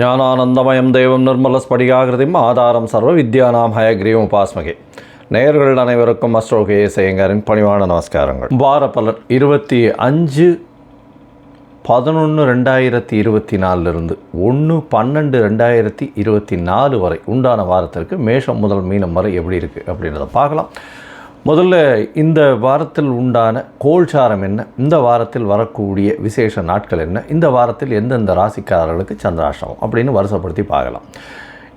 ஞானானந்தமயம் தெய்வம் நிர்மலஸ்படிகாகிருதிம் ஆதாரம் சர்வ வித்யானாம் ஹயக்ரீவம் உபாஸ்மகே. நேயர்கள் அனைவருக்கும் அஸ்ட்ரோகே செய்யங்காரின் பணிவான நமஸ்காரங்கள். வார பலர் இருபத்தி அஞ்சு பதினொன்று ரெண்டாயிரத்தி இருபத்தி நாலுலேருந்து ஒன்று பன்னெண்டு ரெண்டாயிரத்தி இருபத்தி நாலு வரை உண்டான வாரத்திற்கு மேஷம் முதல் மீனம் வரை எப்படி இருக்குது அப்படின்றத பார்க்கலாம். முதல்ல இந்த வாரத்தில் உண்டான கோல்சாரம் என்ன? இந்த வாரத்தில் வரக்கூடிய விசேஷ நாட்கள் என்ன? இந்த வாரத்தில் எந்தெந்த ராசிக்காரர்களுக்கு சந்திராஷ்டமம்? அப்படின்னு வருஷப்படுத்தி பார்க்கலாம்.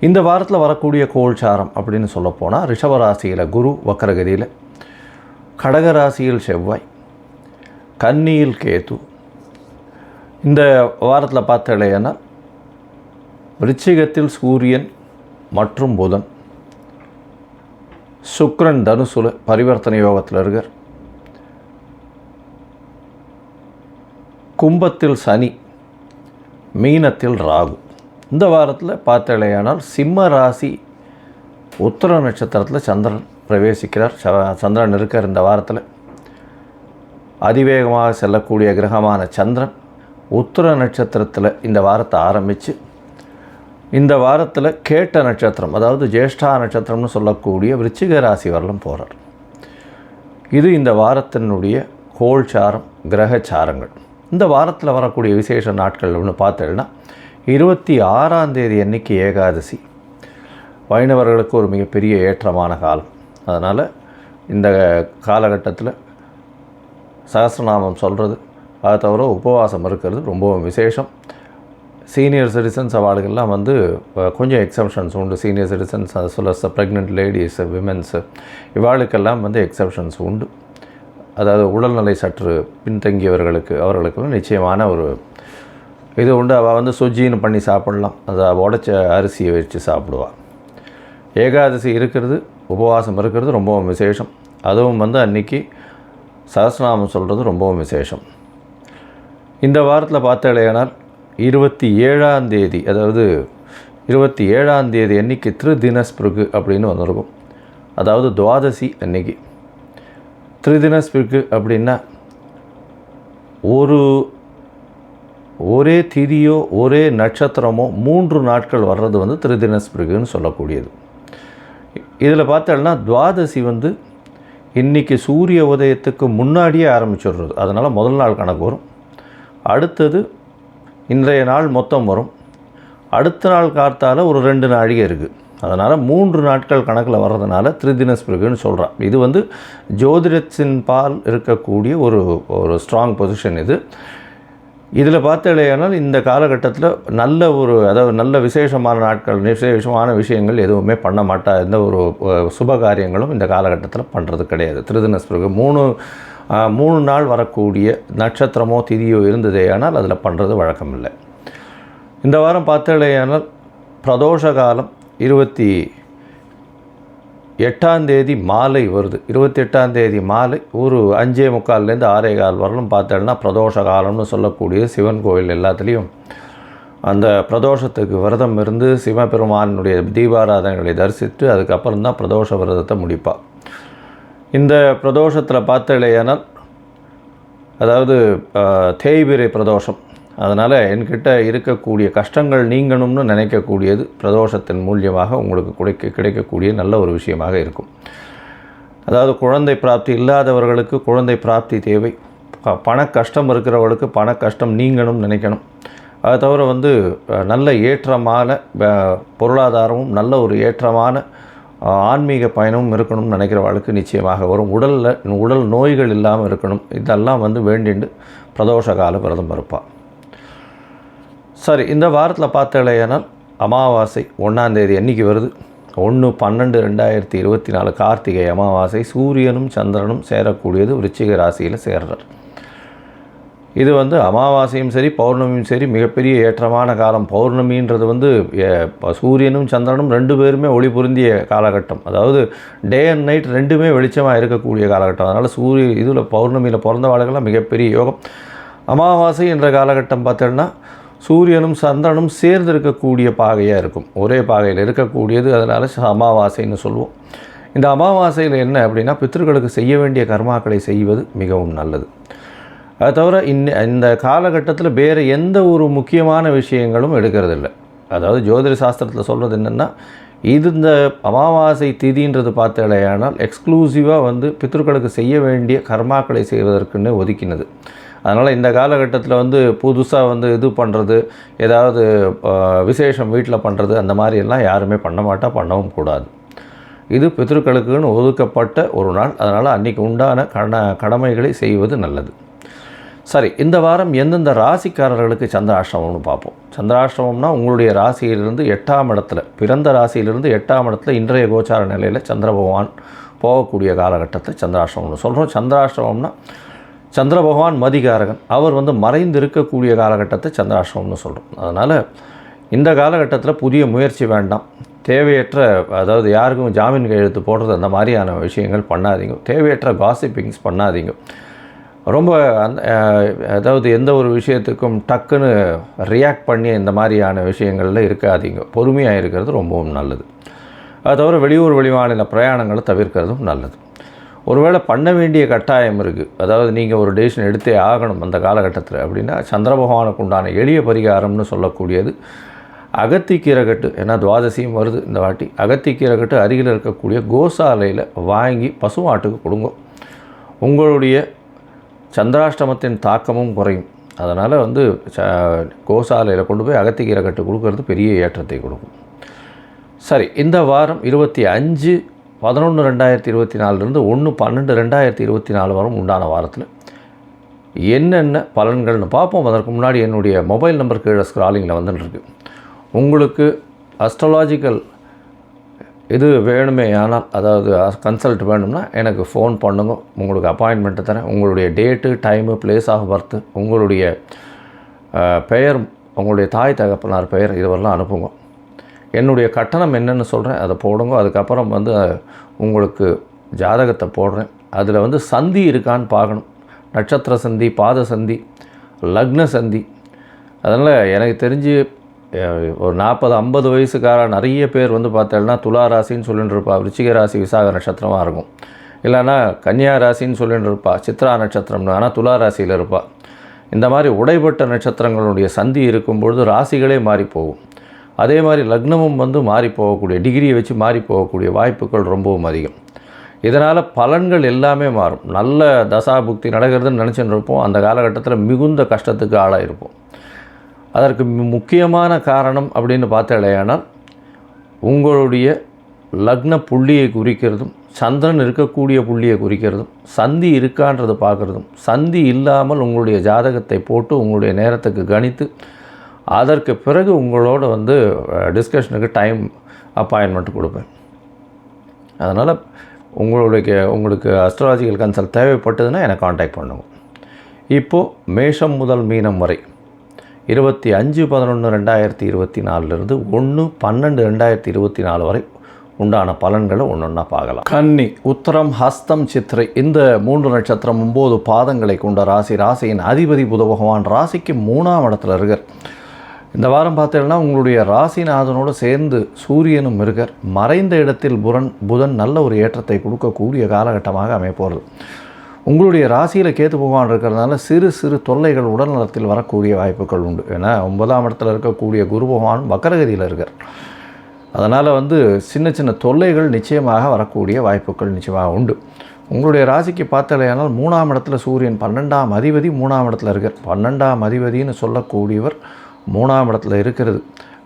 இந்த வாரத்தில் வரக்கூடிய கோல்சாரம் அப்படின்னு சொல்லப்போனால் ரிஷபராசியில் குரு வக்கரகதியில் கடகராசியில் செவ்வாய் கன்னியில் கேது. இந்த வாரத்தில் பார்த்தலைன்னா விருச்சிகத்தில் சூரியன் மற்றும் புதன். சுக்ரன் தனுசுல பரிவர்த்தனை யோகத்தில் இருக்கார். கும்பத்தில் சனி மீனத்தில் ராகு. இந்த வாரத்தில் பார்த்தலையானால் சிம்ம ராசி உத்தர நட்சத்திரத்தில் சந்திரன் பிரவேசிக்கிறார். ச- சந்திரன் இருக்கார் இந்த வாரத்தில். அதிவேகமாக செல்லக்கூடிய கிரகமான சந்திரன் உத்தர நட்சத்திரத்தில் இந்த வாரத்தை ஆரம்பித்து இந்த வாரத்தில் கேட்ட நட்சத்திரம் அதாவது ஜேஷ்டா நட்சத்திரம்னு சொல்லக்கூடிய விருச்சிக ராசி வரலும் போகிறார் இது இந்த வாரத்தினுடைய கோல்சாரம் கிரகச்சாரங்கள் இந்த வாரத்தில் வரக்கூடிய விசேஷ நாட்கள் அப்படின்னு பார்த்தேன்னா இருபத்தி ஆறாம் தேதி அன்னைக்கு ஏகாதசி. வைணவர்களுக்கு ஒரு மிகப்பெரிய ஏற்றமான காலம். அதனால் இந்த காலகட்டத்தில் சகசிரநாமம் சொல்கிறது அதை தவிர உபவாசம் இருக்கிறது ரொம்பவும் விசேஷம். சீனியர் சிட்டிசன்ஸ் அவார்டுகள்லாம் வந்து கொஞ்சம் எக்ஸப்ஷன்ஸ் உண்டு. சீனியர் சிட்டிசன்ஸ் அது சொல்ல ப்ரெக்னென்ட் லேடிஸ் விமென்ஸு இவாளுக்கெல்லாம் வந்து எக்ஸப்ஷன்ஸ் உண்டு. அதாவது உடல்நிலை சற்று பின்தங்கியவர்களுக்கு அவர்களுக்கெல்லாம் நிச்சயமான ஒரு இது உண்டு. அவள் வந்து சுஜின்னு பண்ணி சாப்பிடலாம். அதை உடச்ச அரிசியை வச்சு சாப்பிடுவாள் ஏகாதசி இருக்கிறது உபவாசம் இருக்கிறது ரொம்பவும் விசேஷம். அதுவும் வந்து அன்னைக்கு சஹஸ்ரநாமம் சொல்கிறது ரொம்பவும் விசேஷம். இந்த வாரத்தில் பார்த்தாலேயானால் இருபத்தி ஏழாம் தேதி அதாவது இருபத்தி ஏழாம் தேதி அன்னைக்கு திருதினஸ்பிருகு அப்படின்னு வந்திருக்கும் அதாவது துவாதசி அன்னைக்கு. திருதினஸ்பிருகு அப்படின்னா ஒரு ஒரே திதியோ ஒரே நட்சத்திரமோ மூன்று நாட்கள் வர்றது வந்து திருதினஸ்பிருகுன்னு சொல்லக்கூடியது. இதில் பார்த்தோம்னா துவாதசி வந்து இன்றைக்கி சூரிய உதயத்துக்கு முன்னாடியே ஆரம்பிச்சிடுறது. அதனால் முதல் நாள் கணக்கு வரும். அடுத்தது இன்றைய நாள் மொத்தம் வரும். அடுத்த நாள் காத்தால் ஒரு ரெண்டு நாழிகை இருக்குது அதனால் மூன்று நாட்கள் கணக்கில் வர்றதுனால திருதினஸ்பிருகுன்னு சொல்கிறான் இது வந்து ஜோதிடத்தின் பால் இருக்கக்கூடிய ஒரு ஒரு ஸ்ட்ராங் பொசிஷன் இது. இதில் பார்த்தலையானால் இந்த காலகட்டத்தில் நல்ல ஒரு அதாவது நல்ல விசேஷமான நாட்கள் விசேஷமான விஷயங்கள் எதுவுமே பண்ண மாட்டா. எந்த ஒரு சுப காரியங்களும் இந்த காலகட்டத்தில் பண்ணுறது கிடையாது. திருதினஸ்பிறகு மூணு மூணு நாள் வரக்கூடிய நட்சத்திரமோ திதியோ இருந்ததே ஆனால் அதில் பண்ணுறது வழக்கம் இல்லை இந்த வாரம் பார்த்தலையானால் பிரதோஷ காலம் இருபத்தி எட்டாம் தேதி மாலை வருது. இருபத்தி எட்டாம் தேதி மாலை ஒரு அஞ்சே முக்கால்லேருந்து ஆறே கால் வரலும் பார்த்தோம்னா பிரதோஷ காலம்னு சொல்லக்கூடிய சிவன் கோயில் எல்லாத்துலேயும் அந்த பிரதோஷத்துக்கு விரதம் இருந்து சிவபெருமானுடைய தீபாராதனைகளை தரிசித்து அதுக்கப்புறம் தான் பிரதோஷ விரதத்தை முடிப்பாள் இந்த பிரதோஷத்தில் பார்த்தலையானால் அதாவது தேய்பிரை பிரதோஷம். அதனால் என்கிட்ட இருக்கக்கூடிய கஷ்டங்கள் நீங்கணும்னு நினைக்கக்கூடியது பிரதோஷத்தின் மூலியமாக உங்களுக்கு கிடைக்க கிடைக்கக்கூடிய நல்ல ஒரு விஷயமாக இருக்கும். அதாவது குழந்தை பிராப்தி இல்லாதவர்களுக்கு குழந்தை பிராப்தி தேவை. பண கஷ்டம் இருக்கிறவர்களுக்கு பண கஷ்டம் நீங்கணும்னு நினைக்கணும். அது தவிர வந்து நல்ல ஏற்றமான பொருளாதாரமும் நல்ல ஒரு ஏற்றமான ஆன்மீக பயணமும் இருக்கணும்னு நினைக்கிற நினைக்கிறவர்களுக்கு நிச்சயமாக வரும். உடலில் உடல் நோய்கள் இல்லாமல் இருக்கணும். இதெல்லாம் வந்து வேண்டிண்டு பிரதோஷ கால விரதம் இருப்பாள் சரி இந்த வாரத்தில் பார்த்தலையானால் அமாவாசை ஒன்றாந்தேதி என்றைக்கு வருது. ஒன்று பன்னெண்டு ரெண்டாயிரத்தி இருபத்தி நாலு கார்த்திகை அமாவாசை. சூரியனும் சந்திரனும் சேரக்கூடியது விருச்சிக ராசியில் சேர்றார். இது வந்து அமாவாசையும் சரி பௌர்ணமியும் சரி மிகப்பெரிய ஏற்றமான காலம். பௌர்ணமின்றது வந்து ப- சூரியனும் சந்திரனும் ரெண்டு பேருமே ஒளி பொருந்திய காலகட்டம். அதாவது டே அண்ட் நைட் ரெண்டுமே வெளிச்சமாக இருக்கக்கூடிய காலகட்டம். அதனால் சூரிய இதில் பௌர்ணமியில் பிறந்தவாளுக்கெல்லாம் மிகப்பெரிய யோகம். அமாவாசை என்ற காலகட்டம் பார்த்தோன்னா சூரியனும் சந்திரனும் சேர்ந்து இருக்கக்கூடிய பாகையாக இருக்கும். ஒரே பாகையில் இருக்கக்கூடியது அதனால் அமாவாசைன்னு சொல்லுவோம். இந்த அமாவாசையில் என்ன அப்படின்னா பித்ருக்களுக்கு செய்ய வேண்டிய கர்மாக்களை செய்வது மிகவும் நல்லது. அது தவிர இன்ன இந்த காலகட்டத்தில் வேறு எந்த ஒரு முக்கியமான விஷயங்களும் எடுக்கிறதில்ல. அதாவது ஜோதிட சாஸ்திரத்தில் சொல்கிறது என்னென்னா இது இந்த அமாவாசை திதின்றது பார்த்தாலேயானால் எக்ஸ்க்ளூசிவாக வந்து பித்ருக்களுக்கு செய்ய வேண்டிய கர்மாக்களை செய்வதற்குன்னு ஒதுக்கினது. அதனால் இந்த காலகட்டத்தில் வந்து புதுசாக வந்து இது பண்ணுறது ஏதாவது விசேஷம் வீட்டில் பண்ணுறது அந்த மாதிரி எல்லாம் யாருமே பண்ண மாட்டா பண்ணவும் கூடாது. இது பித்ருக்களுக்குன்னு ஒதுக்கப்பட்ட ஒரு நாள். அதனால் அன்றைக்கி உண்டான கட கடமைகளை செய்வது நல்லது. சரி இந்த வாரம் எந்தெந்த ராசிக்காரர்களுக்கு சந்திராஷ்டமம்னு பார்ப்போம். சந்திராஷ்டமம்னா உங்களுடைய ராசியிலிருந்து எட்டாம் இடத்துல பிறந்த ராசியிலிருந்து எட்டாம் இடத்துல இன்றைய கோச்சார நிலையில் சந்திர பகவான் போகக்கூடிய காலகட்டத்தை சந்திராஷ்டமம்னு சொல்கிறோம் சந்திராஷ்டமம்னா சந்திர பகவான் மதிகாரகன் அவர் வந்து மறைந்து இருக்கக்கூடிய காலகட்டத்தை சந்திராஷ்டமம்னு சொல்கிறோம் அதனால் இந்த காலகட்டத்தில் புதிய முயற்சி வேண்டாம். தேவையற்ற அதாவது யாருக்கும் ஜாமீன் கையெழுத்து போடுறது அந்த மாதிரியான விஷயங்கள் பண்ணாதீங்க. தேவையற்ற காசிப்பிங்ஸ் பண்ணாதீங்க. ரொம்ப அந் அதாவது எந்த ஒரு விஷயத்துக்கும் டக்குன்னு ரியாக்ட் பண்ணி இந்த மாதிரியான விஷயங்களில் இருக்காதீங்க. பொறுமையாக இருக்கிறது ரொம்பவும் நல்லது. அது தவிர வெளியூர் வெளிமாநில பிரயாணங்களை தவிர்க்கிறதும் நல்லது. ஒருவேளை பண்ண வேண்டிய கட்டாயம் இருக்குது அதாவது நீங்கள் ஒரு டெசிஷன் எடுத்தே ஆகணும் அந்த காலகட்டத்தில் அப்படின்னா சந்திர பகவானுக்கு உண்டான எளிய பரிகாரம்னு சொல்லக்கூடியது அகத்திக்கீரகட்டு ஏன்னா துவாதசியும் வருது இந்த வாட்டி அகத்திக்கீரகட்டு அருகில் இருக்கக்கூடிய கோசாலையில் வாங்கி பசுமாட்டுக்கு கொடுங்க. உங்களுடைய சந்திராஷ்டமத்தின் தாக்கமும் குறையும். அதனால் வந்து ச கோசாலையில் கொண்டு போய் அகத்திக்கீரை கட்டு கொடுக்கறது பெரிய ஏற்றத்தை கொடுக்கும். சரி இந்த வாரம் இருபத்தி அஞ்சு பதினொன்று ரெண்டாயிரத்தி இருபத்தி நாலுலேருந்து ஒன்று பன்னெண்டு ரெண்டாயிரத்தி இருபத்தி நாலு வாரம் உண்டான வாரத்தில். என்னென்ன பலன்கள்னு பார்ப்போம். அதற்கு முன்னாடி என்னுடைய மொபைல் நம்பர் கீழே ஸ்க்ராலிங்கில் வந்துட்டுருக்கு உங்களுக்கு அஸ்ட்ராலாஜிக்கல் இது வேணுமே ஆனால் அதாவது கன்சல்ட் வேணும்னா எனக்கு ஃபோன் பண்ணுங்க. உங்களுக்கு அப்பாயின்மெண்ட்டு தரேன். உங்களுடைய date time place of birth உங்களுடைய பெயர் உங்களுடைய தாய் தகப்பனார் பெயர் இதுவரெல்லாம் அனுப்புங்க. என்னுடைய கட்டணம் என்னென்னு சொல்கிறேன் அதை போடுங்க. அதுக்கப்புறம் வந்து உங்களுக்கு ஜாதகத்தை போடுறேன். அதில் வந்து சந்தி இருக்கான்னு பார்க்கணும். நட்சத்திர சந்தி பாத சந்தி லக்ன சந்தி. அதனால் எனக்கு தெரிஞ்சு ஒரு நாற்பது ஐம்பது வயசுக்கார நிறைய பேர் வந்து பார்த்தேன்னா துலா ராசின்னு சொல்லிட்டு இருப்பா விருச்சிக ராசி விசாக நட்சத்திரமாக இருக்கும். இல்லைன்னா கன்னியா ராசின்னு சொல்லிட்டு இருப்பா சித்ரா நட்சத்திரம்னு ஆனால் துலா ராசியில் இருப்பா. இந்த மாதிரி உடைப்பட்ட நட்சத்திரங்களுடைய சந்தி இருக்கும்பொழுது ராசிகளே மாறி போகும். அதே மாதிரி லக்னமும் வந்து மாறி போகக்கூடிய டிகிரியை வச்சு மாறி போகக்கூடிய வாய்ப்புகள் ரொம்பவும் அதிகம். இதனால் பலன்கள் எல்லாமே மாறும். நல்ல தசாபுக்தி நடக்கிறதுன்னு நினச்சின்னு இருப்போம். அந்த காலகட்டத்தில் மிகுந்த கஷ்டத்துக்கு ஆளாக இருப்போம் அதற்கு முக்கியமான காரணம் அப்படின்னு பார்த்தாலேயானால் உங்களுடைய லக்ன புள்ளியை குறிக்கிறதும் சந்திரன் இருக்கக்கூடிய புள்ளியை குறிக்கிறதும் சந்தி இருக்கான்றது பார்க்குறதும் சந்தி இல்லாமல் உங்களுடைய ஜாதகத்தை போட்டு உங்களுடைய நேரத்துக்கு கணித்து அதற்கு பிறகு உங்களோட வந்து டிஸ்கஷனுக்கு டைம் அப்பாயின்மெண்ட் கொடுப்பேன். அதனால் உங்களுடைய உங்களுக்கு அஸ்ட்ராலஜிக்கல் கன்சல்ட் தேவைப்பட்டதுன்னா எனக்கு காண்டாக்ட் பண்ணுவோம் இப்போது மேஷம் முதல் மீனம் வரை இருபத்தி அஞ்சு பதினொன்று ரெண்டாயிரத்தி இருபத்தி நாலுலேருந்து ஒன்று பன்னெண்டு ரெண்டாயிரத்தி இருபத்தி நாலு வரை உண்டான பலன்களை ஒன்று ஒன்றா பார்க்கலாம். கன்னி உத்தரம் ஹஸ்தம் சித்திரை இந்த மூன்று நட்சத்திரம் ஒம்பது பாதங்களை கொண்ட ராசி. ராசியின் அதிபதி புத பகவான் ராசிக்கு மூணாம் இடத்துல இருக்கார். இந்த வாரம் பார்த்தீங்கன்னா உங்களுடைய ராசிநாதனோடு சேர்ந்து சூரியனும் இருக்கார். மறைந்த இடத்தில் புரன் புதன் நல்ல ஒரு ஏற்றத்தை கொடுக்கக்கூடிய காலகட்டமாக அமைப்போகிறது உங்களுடைய ராசியில் கேத்து பகவான் இருக்கிறதுனால சிறு சிறு தொல்லைகள் உடல் நலத்தில் வரக்கூடிய வாய்ப்புகள் உண்டு. ஏன்னா ஒன்பதாம் இடத்துல இருக்கக்கூடிய குரு பகவான் வக்கரகதியில் இருக்கார். அதனால் வந்து சின்ன சின்ன தொல்லைகள் நிச்சயமாக வரக்கூடிய வாய்ப்புகள் நிச்சயமாக உண்டு. உங்களுடைய ராசிக்கு பார்த்தலையானால் மூணாம் இடத்துல சூரியன் பன்னெண்டாம் அதிபதி மூணாம் இடத்துல இருக்கார். பன்னெண்டாம் அதிபதினு சொல்லக்கூடியவர் மூணாம் இடத்துல இருக்கிறது.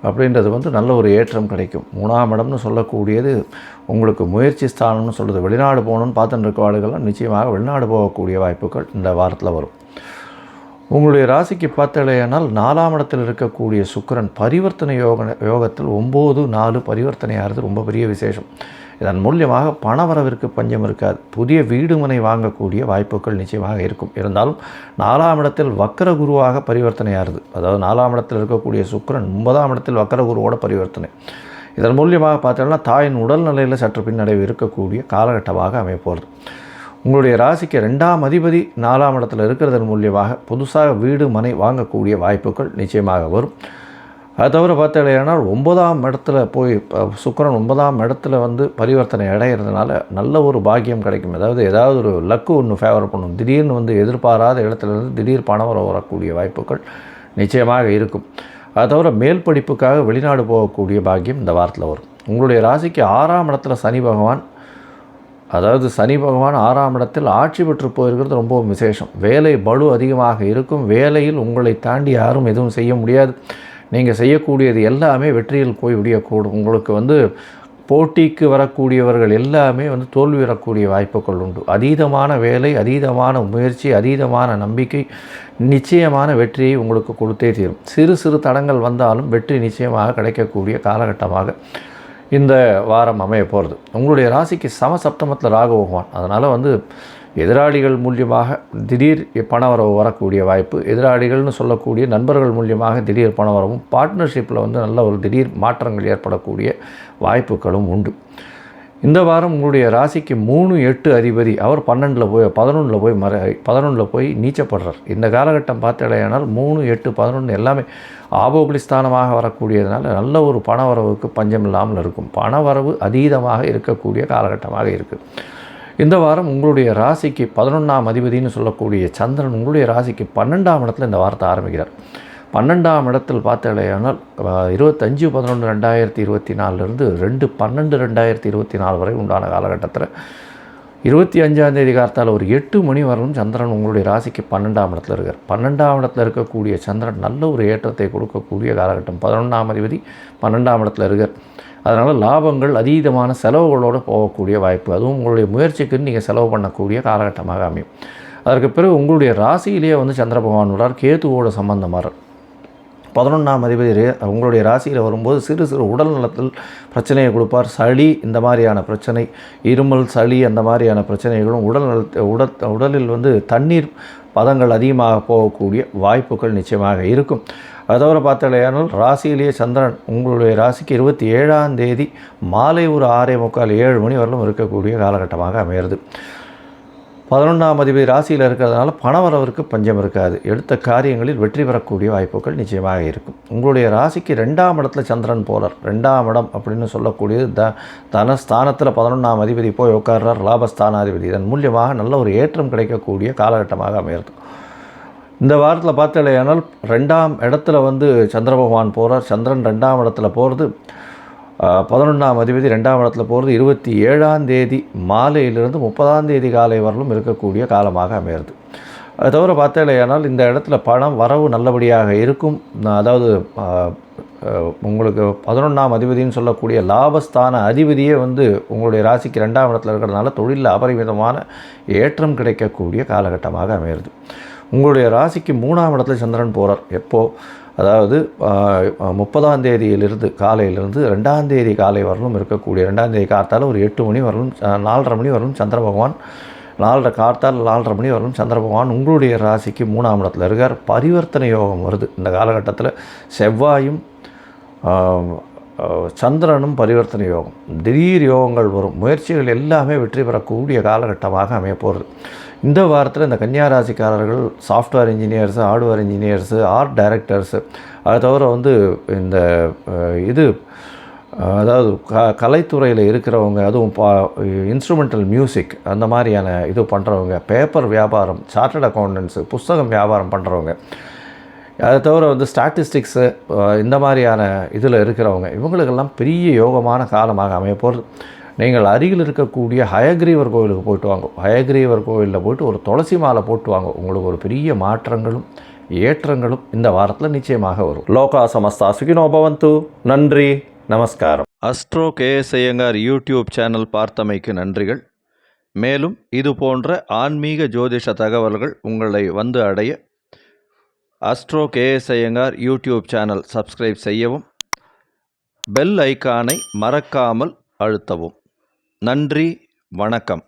அப்படின்றது வந்து நல்ல ஒரு ஏற்றம் கிடைக்கும். மூணாம் இடம்னு சொல்லக்கூடியது உங்களுக்கு முயற்சி ஸ்தானம்னு சொல்கிறது வெளிநாடு போகணும்னு பார்த்துட்டு இருக்க ஆளுகள்லாம் நிச்சயமாக வெளிநாடு போகக்கூடிய வாய்ப்புகள் இந்த வாரத்தில் வரும். உங்களுடைய ராசிக்கு பார்த்தலையானால் நாலாம் இடத்தில் இருக்கக்கூடிய சுக்கரன் பரிவர்த்தனை யோக யோகத்தில் ஒம்பது நாலு பரிவர்த்தனை ஆகிறது ரொம்ப பெரிய விசேஷம். இதன் மூலியமாக பணவரவிற்கு பஞ்சம் இருக்காது. புதிய வீடு மனை வாங்கக்கூடிய வாய்ப்புகள் நிச்சயமாக இருக்கும். இருந்தாலும் நாலாம் இடத்தில் வக்கர குருவாக பரிவர்த்தனையாகிறது அதாவது நாலாம் இடத்தில் இருக்கக்கூடிய சுக்கரன் ஒன்பதாம் இடத்தில் வக்கர குருவோட பரிவர்த்தனை. இதன் மூலியமாக பார்த்தோம்னா தாயின் உடல்நிலையில் சற்று பின்னடைவு இருக்கக்கூடிய காலகட்டமாக அமைப்போகிறது உங்களுடைய ராசிக்கு ரெண்டாம் அதிபதி நாலாம் இடத்தில் இருக்கிறதன் மூலியமாக புதுசாக வீடு மனை வாங்கக்கூடிய வாய்ப்புகள் நிச்சயமாக வரும். அது தவிர பார்த்தீங்கன்னா ஒன்பதாம் இடத்துல போய் சுக்கரன் சுக்கிரன் ஒன்பதாம் இடத்துல வந்து பரிவர்த்தனை அடைகிறதுனால நல்ல ஒரு பாக்கியம் கிடைக்கும். அதாவது ஏதாவது ஒரு லக்கு ஒன்று ஃபேவர் பண்ணும். திடீர்னு வந்து எதிர்பாராத இடத்துல இருந்து திடீர் பணம் வர வரக்கூடிய வாய்ப்புகள் நிச்சயமாக இருக்கும். அது தவிர மேல் படிப்புக்காக வெளிநாடு போகக்கூடிய பாக்கியம் இந்த வாரத்தில் வரும். உங்களுடைய ராசிக்கு ஆறாம் இடத்துல சனி பகவான் அதாவது சனி பகவான் ஆறாம் இடத்தில் ஆட்சி பெற்று போயிருக்கிறது ரொம்பவும் விசேஷம். வேலை பளு அதிகமாக இருக்கும். வேலையில் உங்களை தாண்டி யாரும் எதுவும் செய்ய முடியாது. நீங்கள் செய்யக்கூடியது எல்லாமே வெற்றியில் போய் விடியக்கூடும். உங்களுக்கு வந்து போட்டிக்கு வரக்கூடியவர்கள் எல்லாமே வந்து தோல்வி வரக்கூடிய வாய்ப்புகள் உண்டு. அதீதமான வேலை அதீதமான முயற்சி அதீதமான நம்பிக்கை நிச்சயமான வெற்றியை உங்களுக்கு கொடுத்தே தீரும். சிறு சிறு தடங்கள் வந்தாலும் வெற்றி நிச்சயமாக கிடைக்கக்கூடிய காலகட்டமாக இந்த வாரம் அமைய போகிறது உங்களுடைய ராசிக்கு சமசப்தமத்தில் ராகு பகவான். அதனால் வந்து எதிராளிகள் மூலியமாக திடீர் பணவரவு வரக்கூடிய வாய்ப்பு எதிராளிகள்னு சொல்லக்கூடிய நண்பர்கள் மூலியமாக திடீர் பணவரவும் பார்ட்னர்ஷிப்பில் வந்து நல்ல ஒரு திடீர் மாற்றங்கள் ஏற்படக்கூடிய வாய்ப்புகளும் உண்டு. இந்த வாரம் உங்களுடைய ராசிக்கு மூணு எட்டு அதிபதி அவர் பன்னெண்டில் போய் பதினொன்றில் போய் மற பதினொன்றில் போய் நீச்சப்படுறார். இந்த காலகட்டம் பார்த்தடையானால் மூணு எட்டு பதினொன்று எல்லாமே ஆபோபலிஸ்தானமாக வரக்கூடியதுனால நல்ல ஒரு பணவரவுக்கு பஞ்சம் இல்லாமல் இருக்கும். பண வரவு அதீதமாக இருக்கக்கூடிய காலகட்டமாக இருக்குது இந்த வாரம் உங்களுடைய ராசிக்கு பதினொன்றாம் அதிபதினு சொல்லக்கூடிய சந்திரன் உங்களுடைய ராசிக்கு பன்னெண்டாம் இடத்துல இந்த வாரத்தை ஆரம்பிக்கிறார். பன்னெண்டாம் இடத்தில் பார்த்தாலேயானால் இருபத்தஞ்சு பதினொன்று ரெண்டாயிரத்தி இருபத்தி நாலுலேருந்து ரெண்டு பன்னெண்டு ரெண்டாயிரத்தி இருபத்தி நாலு வரை உண்டான காலகட்டத்தில் இருபத்தி அஞ்சாந்தேதி காலத்தால் ஒரு எட்டு மணி வரலும் சந்திரன் உங்களுடைய ராசிக்கு பன்னெண்டாம் இடத்துல இருக்கார். பன்னெண்டாம் இடத்துல இருக்கக்கூடிய சந்திரன் நல்ல ஒரு ஏற்றத்தை கொடுக்கக்கூடிய காலகட்டம். பதினொன்றாம் அதிபதி பன்னெண்டாம் இடத்துல இருக்கார். அதனால் லாபங்கள் அதீதமான செலவுகளோடு போகக்கூடிய வாய்ப்பு. அதுவும் உங்களுடைய முயற்சிக்கு நீங்கள் செலவு பண்ணக்கூடிய காலகட்டமாக அமையும். அதற்கு பிறகு உங்களுடைய ராசியிலேயே வந்து சந்திர பகவான் உள்ளார் கேத்துவோட சம்பந்தமாக பதினொன்றாம் அதிபதி உங்களுடைய ராசியில் வரும்போது சிறு சிறு உடல் நலத்தில் பிரச்சனையை கொடுப்பார். சளி இந்த மாதிரியான பிரச்சனை இருமல் சளி அந்த மாதிரியான பிரச்சனைகளும் உடல் நலத்தை உடல் உடலில் வந்து தண்ணீர் பதங்கள் அதிகமாக போகக்கூடிய வாய்ப்புகள் நிச்சயமாக இருக்கும். அதோட தவிர பார்த்தாலேயானால் ராசியிலேயே சந்திரன் உங்களுடைய ராசிக்கு இருபத்தி ஏழாம் தேதி மாலை ஒரு ஆறே முக்கால் ஏழு மணி வரலும் இருக்கக்கூடிய காலகட்டமாக அமையிறது பதினொன்றாம் அதிபதி ராசியில் இருக்கிறதுனால பணவரவருக்கு பஞ்சம் இருக்காது. எடுத்த காரியங்களில் வெற்றி பெறக்கூடிய வாய்ப்புகள் நிச்சயமாக இருக்கும். உங்களுடைய ராசிக்கு ரெண்டாம் இடத்துல சந்திரன் போலர் ரெண்டாம் இடம் அப்படின்னு சொல்லக்கூடியது த தனஸ்தானத்தில் பதினொன்றாம் அதிபதி போய் உட்கார்றார். லாபஸ்தானாதிபதி. இதன் மூலியமாக நல்ல ஒரு ஏற்றம் கிடைக்கக்கூடிய காலகட்டமாக அமையிறது இந்த வாரத்தில் பார்த்தாலேயானால் ரெண்டாம் இடத்துல வந்து சந்திர பகவான் போகிறார் சந்திரன் ரெண்டாம் இடத்துல போகிறது பதினொன்றாம் அதிபதி ரெண்டாம் இடத்துல போகிறது இருபத்தி ஏழாம் தேதி மாலையிலிருந்து முப்பதாம் தேதி காலை வரலும் இருக்கக்கூடிய காலமாக அமையிறது. அது தவிர பார்த்தாலேயானால் இந்த இடத்துல பணம் வரவு நல்லபடியாக இருக்கும். அதாவது உங்களுக்கு பதினொன்றாம் அதிபதினு சொல்லக்கூடிய லாபஸ்தான அதிபதியே வந்து உங்களுடைய ராசிக்கு ரெண்டாம் இடத்துல இருக்கிறதுனால தொழிலில் அபரிமிதமான ஏற்றம் கிடைக்கக்கூடிய காலகட்டமாக அமையிறது. உங்களுடைய ராசிக்கு மூணாம் இடத்துல சந்திரன் போகிறார் எப்போது அதாவது முப்பதாம் தேதியிலிருந்து காலையிலிருந்து ரெண்டாம் தேதி காலை வரலும் இருக்கக்கூடிய ரெண்டாம் தேதி காத்தால் ஒரு எட்டு மணி வரலும் நாலரை மணி வரலும் சந்திர பகவான் நாலரை காத்தால் நாலரை மணி வரலும் சந்திர பகவான் உங்களுடைய ராசிக்கு மூணாம் இடத்துல இருக்கார். பரிவர்த்தனை யோகம் வருது. இந்த காலகட்டத்தில் செவ்வாயும் சந்திரனும் பரிவர்த்தனை யோகம். திடீர் யோகங்கள் வரும். முயற்சிகள் எல்லாமே வெற்றி பெறக்கூடிய காலகட்டமாக அமைய போகிறது இந்த வாரத்தில் இந்த கன்னியாராசிக்காரர்கள் software engineers hardware engineers art directors அதை தவிர வந்து இந்த இது அதாவது க கலைத்துறையில் இருக்கிறவங்க அதுவும் பா இன்ஸ்ட்ருமெண்டல் மியூசிக் அந்த மாதிரியான இது பண்ணுறவங்க பேப்பர் வியாபாரம் சார்ட்டட் அக்கௌண்டன்ஸு புஸ்தகம் வியாபாரம் பண்ணுறவங்க அதை தவிர வந்து ஸ்டாட்டிஸ்டிக்ஸு இந்த மாதிரியான இதில் இருக்கிறவங்க இவங்களுக்கெல்லாம் பெரிய யோகமான காலமாக அமைய போகிறது நீங்கள் அருகில் இருக்கக்கூடிய ஹயக்ரீவர் கோவிலுக்கு போயிட்டு வாங்க. ஹயக்ரீவர் கோவிலில் போயிட்டு ஒரு துளசி மாலை போட்டு வாங்க. உங்களுக்கு ஒரு பெரிய மாற்றங்களும் ஏற்றங்களும் இந்த வாரத்தில் நிச்சயமாக வரும். லோகா சமஸ்தா சுகினோபவந்து நன்றி நமஸ்காரம். Astro KS Iyengar YouTube channel பார்த்தமைக்கு நன்றிகள். மேலும் இது போன்ற ஆன்மீக ஜோதிஷ தகவல்கள் உங்களை வந்து அடைய Astro KS Iyengar YouTube channel subscribe செய்யவும் பெல் ஐக்கானை மறக்காமல் அழுத்தவும். நன்றி வணக்கம்.